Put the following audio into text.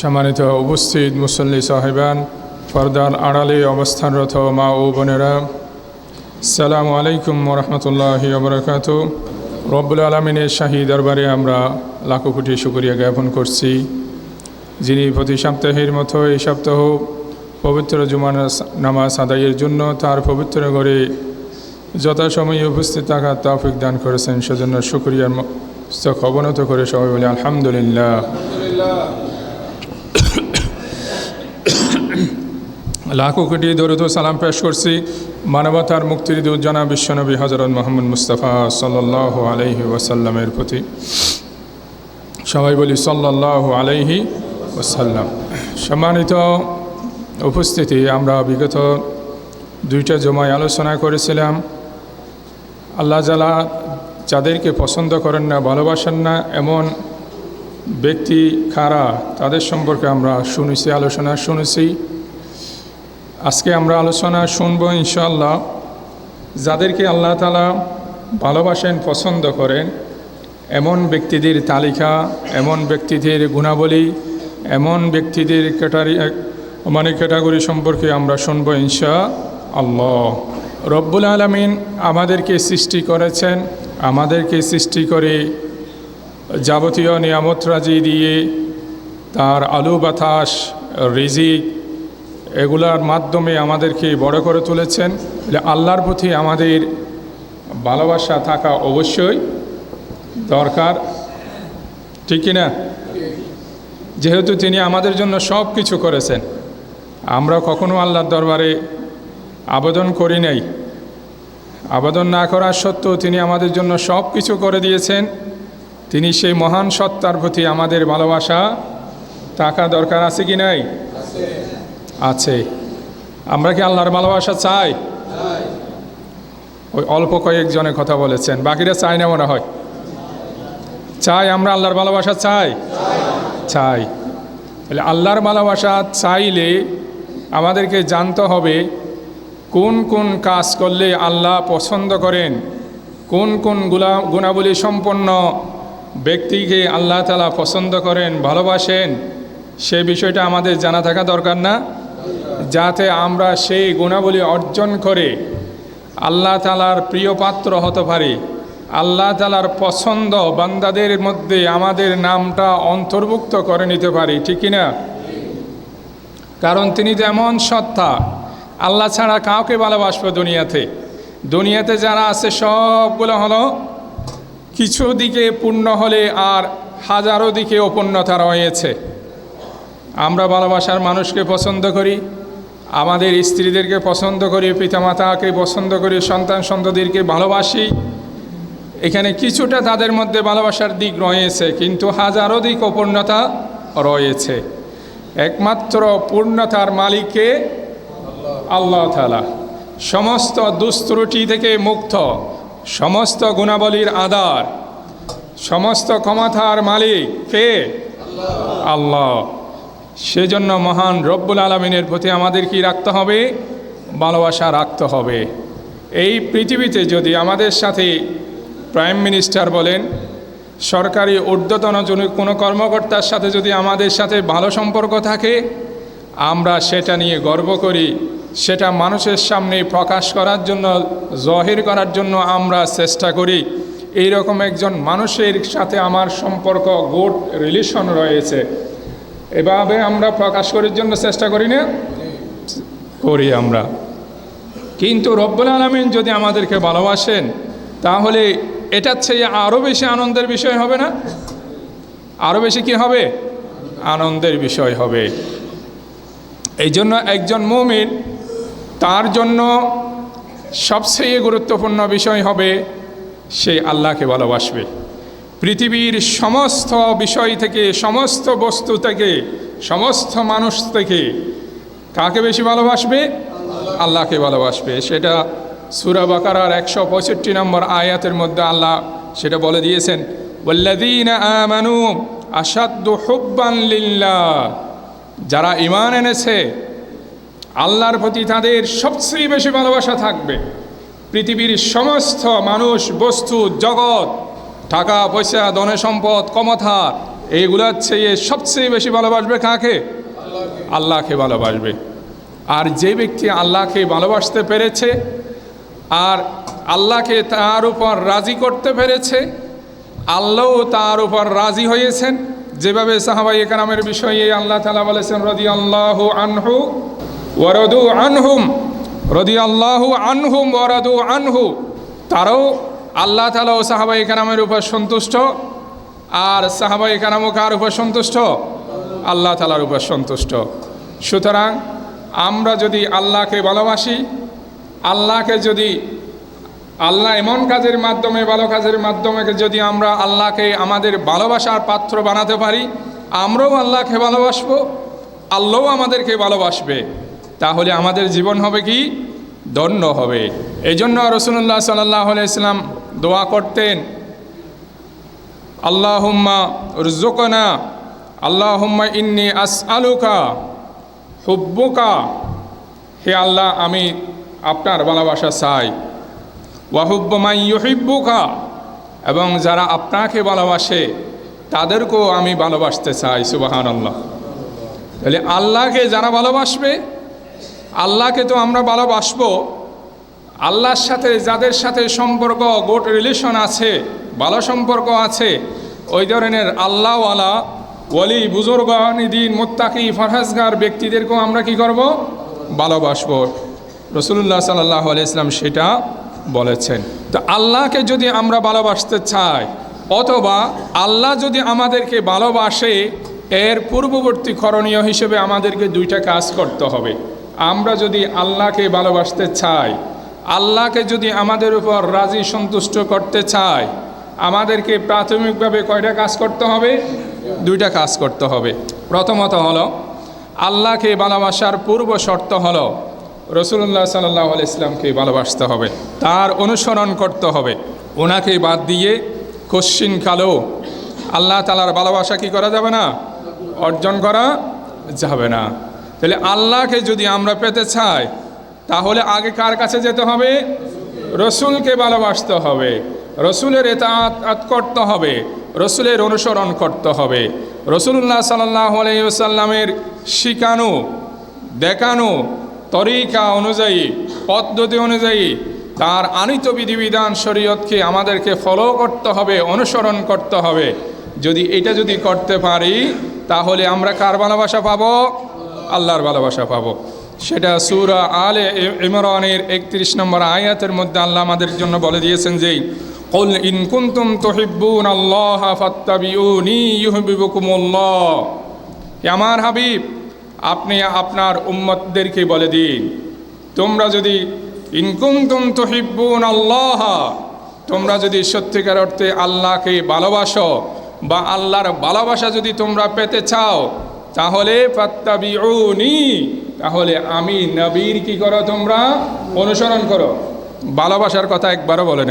সম্মানিত উপস্থিত মুসল্লি সাহেবান, পর্দার আড়ালে অবস্থানরত মা ও বোনেরা, সালামু আলাইকুম রহমতুল্লাহ বরকাত। রব্বুল আলমিনের শাহী দরবারে আমরা লাখো কোটি শুকরিয়া জ্ঞাপন করছি। যিনি প্রতি সপ্তাহের মতো এই সপ্তাহ পবিত্র জুমান নামাজ আদায়ের জন্য তার পবিত্র ঘরে যথাসময়ে উপস্থিত থাকার তৌফিক দান করেছেন। সেজন্য মস্তক অবনত করে সবাই বলি, আলহামদুলিল্লাহ। লাখো কোটি দরুদ সালাম পেশ করছি মানবতার মুক্তির দুজনা বিশ্বনবী হজরত মোহাম্মদ মুস্তফা সাল্লাহ আলহি ওয়াসাল্লামের প্রতি। সবাই বলি সাল্লাহ আলাইহি ওসাল্লাম সম্মানিত উপস্থিতি, আমরা বিগত দুইটা জমায় আলোচনা করেছিলাম। আল্লাহ জালা যাদেরকে পছন্দ করেন না, ভালোবাসেন না, এমন ব্যক্তি খারা তাদের সম্পর্কে আমরা শুনেছি, আলোচনা শুনেছি। আজকে আমরা আলোচনা শুনব ইনশাল্লাহ যাদেরকে আল্লাহ তালা ভালোবাসেন, পছন্দ করেন, এমন ব্যক্তিদের তালিকা, এমন ব্যক্তিদের গুণাবলী, এমন ব্যক্তিদের ক্যাটারি মানে ক্যাটাগরি সম্পর্কে আমরা শুনব ইনশা আল্লাহ রব্বুল আলমিন আমাদেরকে সৃষ্টি করেছেন, আমাদেরকে সৃষ্টি করে যাবতীয় নিয়ামত রাজি দিয়ে তার আলু বাতাস, রিজিক এগুলার মাধ্যমে আমাদেরকে বড় করে তুলেছেন। আল্লাহর প্রতি আমাদের ভালোবাসা থাকা অবশ্যই দরকার। ঠিক না যেহেতু তিনি আমাদের জন্য সব কিছু করেছেন, আমরা কখনো আল্লাহর দরবারে আবেদন করি নাই। আবেদন না করার সত্ত্বেও তিনি আমাদের জন্য সব কিছু করে দিয়েছেন। তিনি সেই মহান সত্তার প্রতি আমাদের ভালোবাসা থাকা দরকার আছে কি নাই? আছে। আমরা কি আল্লাহর ভালোবাসা চাই? ওই অল্প কয়েকজনে কথা বলেছেন। বাকিরা চাই না মনে হয়। চাই, আমরা আল্লাহর ভালোবাসা চাই? চাই। তাহলে আল্লাহর ভালোবাসা চাইলে আমাদেরকে জানতে হবে কোন কোন কাজ করলে আল্লাহ পছন্দ করেন, কোন কোনগুলা গুণাবলী সম্পন্ন ব্যক্তিকে আল্লাহ তালা পছন্দ করেন, ভালোবাসেন, সে বিষয়টা আমাদের জানা থাকা দরকার না। যাতে আমরা সেই গুণাবলী অর্জন করে আল্লাহ তালার প্রিয় পাত্র হতে পারি। আল্লাহ তালার পছন্দ বান্দাদের মধ্যে আমাদের নামটা অন্তর্ভুক্ত করে নিতে পারি, ঠিক না? কারণ তিনি তো এমন সত্তা, আল্লাহ ছাড়া কাউকে ভালোবাসবে দুনিয়াতে। দুনিয়াতে যারা আছে সবগুলো হলো কিছু দিকে পূর্ণ হলে আর হাজারো দিকে অপূর্ণতা রয়েছে। আমরা ভালোবাসার মানুষকে পছন্দ করি আমাদের স্ত্রীদেরকে পছন্দ করি, পিতামাতাকে পছন্দ করি, সন্তান সন্ততিরকে ভালোবাসি। এখানে কিছুটা তাদের মধ্যে ভালোবাসার দিক রয়েছে, কিন্তু হাজারো দিক অপূর্ণতা রয়েছে। একমাত্র পূর্ণতার মালিককে আল্লাহ তালা সমস্ত দুস্ত্রুটি থেকে মুক্ত, সমস্ত গুণাবলীর আধার, সমস্ত ক্ষমতার মালিক কে? আল্লাহ। সেজন্য মহান রব্বুল আলমিনের প্রতি আমাদের কি রাখতে হবে? ভালোবাসা রাখতে হবে। এই পৃথিবীতে যদি আমাদের সাথে প্রাইম মিনিস্টার বলেন, সরকারি ঊর্ধ্বতন কোনো কর্মকর্তার সাথে যদি আমাদের সাথে ভালো সম্পর্ক থাকে, আমরা সেটা নিয়ে গর্ব করি। সেটা মানুষের সামনে প্রকাশ করার জন্য, জহির করার জন্য আমরা চেষ্টা করি। এই রকম একজন মানুষের সাথে আমার সম্পর্ক গুড রিলেশন রয়েছে। এভাবে আমরা প্রকাশ করার জন্য চেষ্টা করি না, করি আমরা। কিন্তু রব্বুল আলমিন যদি আমাদেরকে ভালোবাসেন, তাহলে এটার চেয়ে আরও বেশি আনন্দের বিষয় হবে না? আরও বেশি কি হবে? আনন্দের বিষয় হবে। এই জন্য একজন মৌমিন, তার জন্য সবচেয়ে গুরুত্বপূর্ণ বিষয় হবে, সে আল্লাহকে ভালোবাসবে। পৃথিবীর সমস্ত বিষয় থেকে, সমস্ত বস্তু থেকে, সমস্ত মানুষ থেকে কাকে বেশি ভালোবাসবে? আল্লাহকে ভালোবাসবে। সেটা সুরা বাকারার একশো পঁয়ষট্টি নম্বর আয়াতের মধ্যে আল্লাহ সেটা বলে দিয়েছেন যারা ইমান এনেছে, আল্লাহর প্রতি তাদের সবচেয়ে বেশি ভালোবাসা থাকবে। পৃথিবীর সমস্ত মানুষ, বস্তু, জগৎ টাকা, পয়সা, ধনে সম্পদ ক্ষমতা এইগুলোর চেয়ে সবচেয়ে বেশি ভালোবাসবে কাকে? আল্লাহকে ভালোবাসবে। আর যে ব্যক্তি আল্লাহকে ভালোবাসতে পেরেছে, আর আল্লাহকে তার উপর রাজি করতে পেরেছে, আল্লাহও তার উপর রাজি হয়েছেন। যেভাবে সাহাবাই একরামের বিষয়ে আল্লাহ তালা বলেছেন রদি আল্লাহ আনহু ওরদু আনহুম। রদি আল্লাহ আনহুম ওরদু আনহু। তারাও আল্লাহ তালা ও সাহাবাই একরামের উপর সন্তুষ্ট? আর সাহাবাই একরামও কার উপর সন্তুষ্ট? আল্লাহ তালার উপর সন্তুষ্ট। সুতরাং আমরা যদি আল্লাহকে ভালোবাসি, আল্লাহকে যদি, আল্লাহ এমন কাজের মাধ্যমে, ভালো কাজের মাধ্যমে যদি আমরা আল্লাহকে আমাদের ভালোবাসার পাত্র বানাতে পারি, আমরাও আল্লাহকে ভালোবাসবো, আল্লাহও আমাদেরকে ভালোবাসবে। তাহলে আমাদের জীবন হবে কি? দন্য হবে। এই জন্য রসুল্লাহ সাল্লাহ ইসলাম দোয়া করতেন। আল্লাহুম্মা রুজুকনা আল্লাহুম্মা ইন্নি আস আলুকা হুব্বুকা। হে আল্লাহ, আমি আপনার ভালোবাসা চাই। ওয়াহুব্বমাই ইউহিব্বুকা, এবং যারা আপনাকে ভালোবাসে, তাদেরকেও আমি ভালোবাসতে চাই সুবাহান আল্লাহ তাহলে আল্লাহকে যারা ভালোবাসবে, আল্লাহকে তো আমরা ভালোবাসবো আল্লাহর সাথে, যাদের সাথে সম্পর্ক গোট রিলেশন আছে, ভালো সম্পর্ক আছে, ওই ধরনের আল্লাহওয়ালা ওলি বুজুর্গ নিদিন মোত্তাকি, ফরহাজগার ব্যক্তিদেরকেও আমরা কি করব? ভালোবাসবো। রসুল্লাহ সাল্লাহ ইসলাম সেটা বলেছেন। তো আল্লাহকে যদি আমরা ভালোবাসতে চাই, অথবা আল্লাহ যদি আমাদেরকে ভালোবাসে, এর পূর্ববর্তী করণীয় হিসেবে আমাদেরকে দুইটা কাজ করতে হবে। আমরা যদি আল্লাহকে ভালোবাসতে চাই আল্লাহকে যদি আমাদের উপর রাজি সন্তুষ্ট করতে চাই আমাদেরকে প্রাথমিকভাবে কয়টা কাজ করতে হবে? দুইটা কাজ করতে হবে। প্রথমত হলো, আল্লাহকে ভালোবাসার পূর্ব শর্ত হলো রসুল্লাহ সাল্লাহ ইসলামকে ভালোবাসতে হবে। তার অনুসরণ করতে হবে। ওনাকে বাদ দিয়ে কশ্চিন কালো আল্লাহ তালার ভালোবাসা কি করা যাবে না? অর্জন করা যাবে না। তাহলে আল্লাহকে যদি আমরা পেতে চাই তাহলে আগে কার কাছে যেতে হবে? রসুলকে ভালোবাসতে হবে। রসুলের এতাত করতে হবে। রসুলের অনুসরণ করতে হবে। রসুল্লাহ সাল্লাহ আলাইসাল্লামের শিখানো দেখানো তরিকা অনুযায়ী, পদ্ধতি অনুযায়ী তার আনিত বিধিবিধান শরীয়তকে আমাদেরকে ফলো করতে হবে, অনুসরণ করতে হবে। যদি এটা যদি করতে পারি, তাহলে আমরা কার ভালোবাসা পাবো? আল্লাহর ভালোবাসা পাবো। সেটা সুরা আলে ইমরানের একত্রিশ নম্বর আয়াতের মধ্যে আল্লাহ আমাদের জন্য বলে দিয়েছেন যে قل إن كنتم تحبون الله فاتبعوني يحببكم الله আমার হাবিব আপনি আপনার উম্মতদেরকে বলে দিন তোমরা যদি ইনকুমতুম তুহিব্বুন আল্লাহ তোমরা যদি সত্যিকার অর্থে আল্লাহকে ভালোবাসো বা আল্লাহর ভালোবাসা যদি তোমরা পেতে চাও তাহলে তাহলে আমি নবীর কি করো তোমরা? অনুসরণ করো। ভালোবাসার কথা একবারও বলে